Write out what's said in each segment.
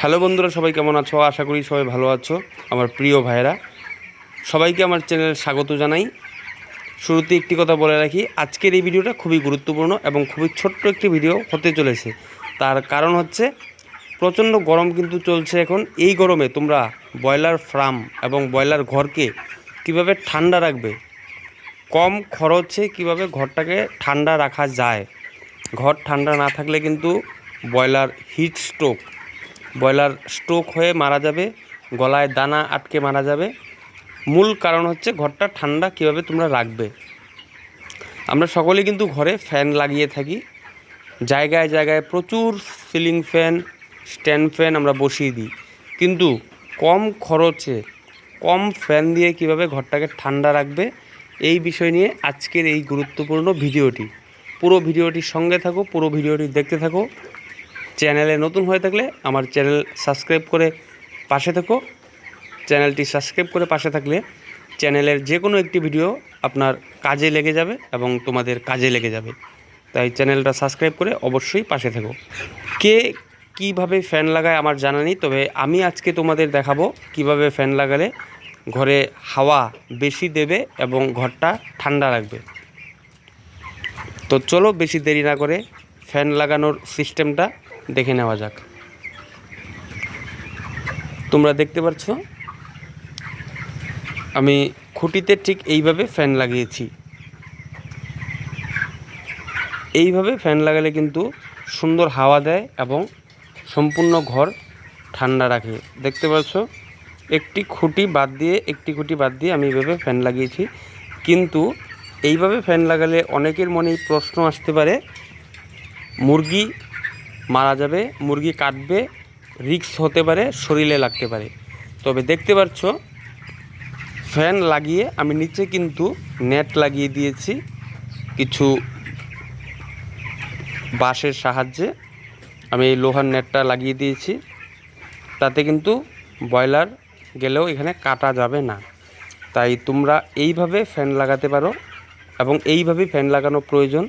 Hello বন্ধুরা, সবাই কেমন আছো? আশা করি সবাই ভালো আছো, আমার প্রিয় ভাইয়েরা। সবাইকে আমার চ্যানেলে স্বাগত জানাই। শুরুতে একটি কথা বলে রাখি, আজকের এই ভিডিওটা খুবই গুরুত্বপূর্ণ এবং খুবই ছোট্ট একটি ভিডিও হতে চলেছে। তার কারণ হচ্ছে, প্রচণ্ড গরম কিন্তু চলছে এখন। এই গরমে তোমরা ব্রয়লার ফার্ম এবং ব্রয়লার ঘরকে কীভাবে ঠান্ডা রাখবে, কম খরচে কীভাবে ঘরটাকে ঠান্ডা রাখা যায়, ঘর ঠান্ডা না থাকলে কিন্তু broiler heat stroke broiler stroke হয়ে মারা যাবে, গলায় দানা আটকে মারা যাবে। মূল কারণ হচ্ছে ঘরটা ঠান্ডা, কীভাবে তোমরা রাখবে। আমরা সকলেই কিন্তু ঘরে ফ্যান লাগিয়ে থাকি। জায়গায় জায়গায় প্রচুর সিলিং ফ্যান, স্ট্যান্ড ফ্যান আমরা বসিয়ে দিই। কিন্তু কম খরচে, কম ফ্যান দিয়ে কীভাবে ঘরটাকে ঠান্ডা রাখবে, এই বিষয় নিয়ে আজকের এই গুরুত্বপূর্ণ ভিডিওটি। পুরো ভিডিওটির সঙ্গে থাকো, পুরো ভিডিওটি দেখতে থাকো। চ্যানেলে নতুন হয়ে থাকলে আমার চ্যানেল সাবস্ক্রাইব করে পাশে থাকো। চ্যানেলটি সাবস্ক্রাইব করে পাশে থাকলে চ্যানেলের যে কোনো একটি ভিডিও আপনার কাজে লেগে যাবে এবং তোমাদের কাজে লেগে যাবে। তাই চ্যানেলটা সাবস্ক্রাইব করে অবশ্যই পাশে থাকো। কে কীভাবে ফ্যান লাগায় আমার জানা নেই, তবে আমি আজকে তোমাদের দেখাবো কীভাবে ফ্যান লাগালে ঘরে হাওয়া বেশি দেবে এবং ঘরটা ঠান্ডা রাখবে। তো চলো বেশি দেরি না করে ফ্যান লাগানোর সিস্টেমটা দেখে নেওয়া যাক। তোমরা দেখতে পাচ্ছ? আমি খুঁটিতে ঠিক এইভাবে ফ্যান লাগিয়েছি। এইভাবে ফ্যান লাগালে কিন্তু সুন্দর হাওয়া দেয় এবং সম্পূর্ণ ঘর ঠান্ডা রাখে। দেখতে পাচ্ছ? একটি খুঁটি বাদ দিয়ে, একটি খুঁটি বাদ দিয়ে আমি এইভাবে ফ্যান লাগিয়েছি। কিন্তু এইভাবে ফ্যান লাগালে অনেকের মনেই প্রশ্ন আসতে পারে, মুরগি মারা যাবে, মুরগি কাটবে রিক্স হতে পারে, শরীরে লাগতে পারে। তবে দেখতে পাচ্ছ, ফ্যান লাগিয়ে আমি নিচে কিন্তু নেট লাগিয়ে দিয়েছি কিছু বাঁশের সাহায্যে। আমি এই লোহার নেটটা লাগিয়ে দিয়েছি। তাতে কিন্তু ব্রয়লার গেলেও এখানে কাটা যাবে না। তাই তোমরা এইভাবে ফ্যান লাগাতে পারো এবং এইভাবেই ফ্যান লাগানো প্রয়োজন।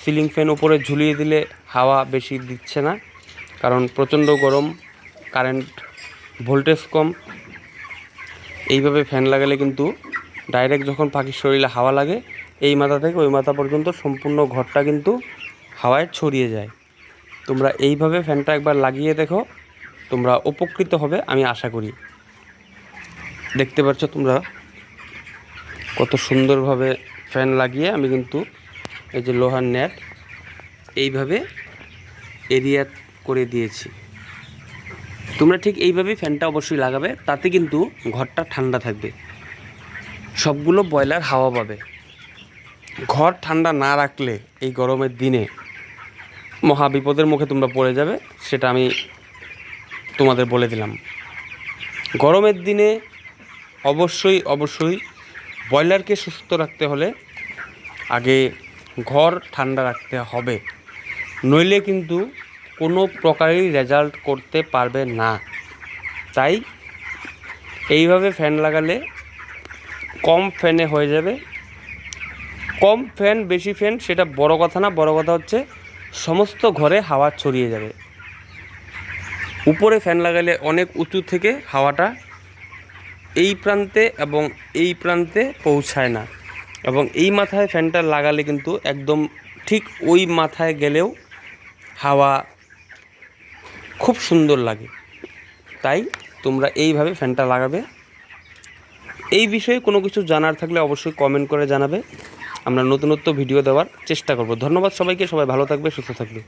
সিলিং ফ্যান উপরে ঝুলিয়ে দিলে হাওয়া বেশি দিচ্ছে না, কারণ প্রচণ্ড গরম কারেন্ট ভোল্টেজ কম। এইভাবে ফ্যান লাগালে কিন্তু ডাইরেক্ট যখন পাখির শরীরে হাওয়া লাগে, এই মাথা থেকে ওই মাথা পর্যন্ত সম্পূর্ণ ঘরটা কিন্তু হাওয়ায় ছড়িয়ে যায়। তোমরা এইভাবে ফ্যানটা একবার লাগিয়ে দেখো, তোমরা উপকৃত হবে, আমি আশা করি। দেখতে পাচ্ছ তোমরা কত সুন্দরভাবে ফ্যান লাগিয়ে আমি কিন্তু এই যে লোহার নেট, এইভাবে এরিয়া করে দিয়েছি। তোমরা ঠিক এইভাবেই ফ্যানটা অবশ্যই লাগাবে, তাতে কিন্তু ঘরটা ঠান্ডা থাকবে। সবগুলো ব্রয়লার হাওয়া পাবে। ঘর ঠান্ডা না রাখলে এই গরমের দিনে মহা বিপদের মুখে তোমরা পড়ে যাবে, সেটা আমি তোমাদের বলে দিলাম। গরমের দিনে অবশ্যই অবশ্যই ব্রয়লারকে সুস্থ রাখতে হলে আগে ঘর ঠান্ডা রাখতে হবে। নইলে কিন্তু কোনো প্রকারই রেজাল্ট করতে পারবে না। তাই এইভাবে ফ্যান লাগালে কম ফ্যানে হয়ে যাবে। কম ফ্যান বেশি ফ্যান সেটা বড় কথা না, বড় কথা হচ্ছে সমস্ত ঘরে হাওয়া ছড়িয়ে যাবে। উপরে ফ্যান লাগালে অনেক উঁচু থেকে হাওয়াটা এই প্রান্তে এবং এই প্রান্তে পৌঁছায় না। এবং এই মাথায় ফ্যানটা লাগালে কিন্তু একদম ঠিক ওই মাথায় গেলেও হাওয়া খুব সুন্দর লাগে। তাই তোমরা এইভাবে ফ্যানটা লাগাবে। এই বিষয়ে কোনো কিছু জানার থাকলে অবশ্যই কমেন্ট করে জানাবে। আমরা নতুনত্ব ভিডিও দেওয়ার চেষ্টা করব। ধন্যবাদ সবাইকে। সবাই ভালো থাকবে, সুস্থ থাকবে।